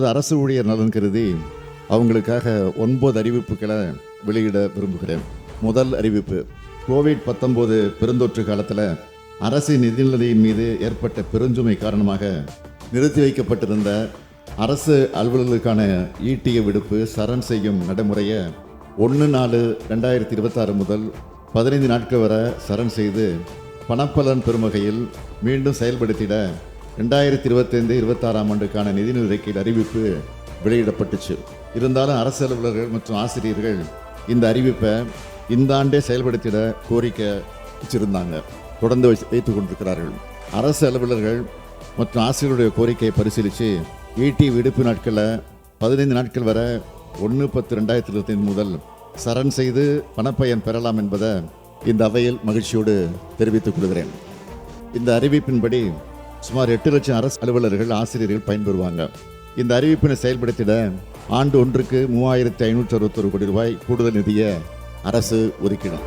அரசு ஊழியர் நலன் கருதி அவங்களுக்காக ஒன்பது அறிவிப்புகளை வெளியிட விரும்புகிறேன். முதல் அறிவிப்பு கோவிட் பத்தொம்போது பெருந்தொற்று காலத்தில் அரசு நிதிநிலையின் மீது ஏற்பட்ட பெருஞ்சுமை காரணமாக நிறுத்தி வைக்கப்பட்டிருந்த அரசு அலுவலர்களுக்கான ஈட்டிய விடுப்பு சரண் செய்யும் நடைமுறையை ஒன்று நாலு ரெண்டாயிரத்தி இருபத்தாறு முதல் பதினைந்து நாட்கள் வரை சரண் செய்து பணப்பலன் பெறும் வகையில் மீண்டும் செயல்படுத்திட ரெண்டாயிரத்தி இருபத்தைந்து இருபத்தாறாம் ஆண்டுக்கான நிதிநிலை அறிக்கையில் அறிவிப்பு வெளியிடப்பட்டுச்சு. இருந்தாலும் அரசு அலுவலர்கள் மற்றும் ஆசிரியர்கள் இந்த அறிவிப்பை இந்த ஆண்டே செயல்படுத்திட கோரிக்கை வச்சிருந்தாங்க தொடர்ந்து வைத்து வைத்துக் கொண்டிருக்கிறார்கள். அரசு அலுவலர்கள் மற்றும் ஆசிரியர்களுடைய கோரிக்கையை பரிசீலித்து ஈட்டி விடுப்பு நாட்களில் பதினைந்து நாட்கள் வரை ஒன்று பத்து ரெண்டாயிரத்தி இருபத்தைந்து முதல் சரண் செய்து பணப்பயன் பெறலாம் என்பதை இந்த அவையில் மகிழ்ச்சியோடு தெரிவித்துக் கொள்கிறேன். இந்த அறிவிப்பின்படி சுமார் எட்டு லட்சம் அரசு அலுவலர்கள் ஆசிரியர்கள் பயன்பெறுவாங்க. இந்த அறிவிப்பினை செயல்படுத்திட ஆண்டு ஒன்றுக்கு மூவாயிரத்தி ஐநூற்றி அறுபத்தொரு கோடி ரூபாய் கூடுதல் நிதியை அரசு ஒதுக்கிடும்.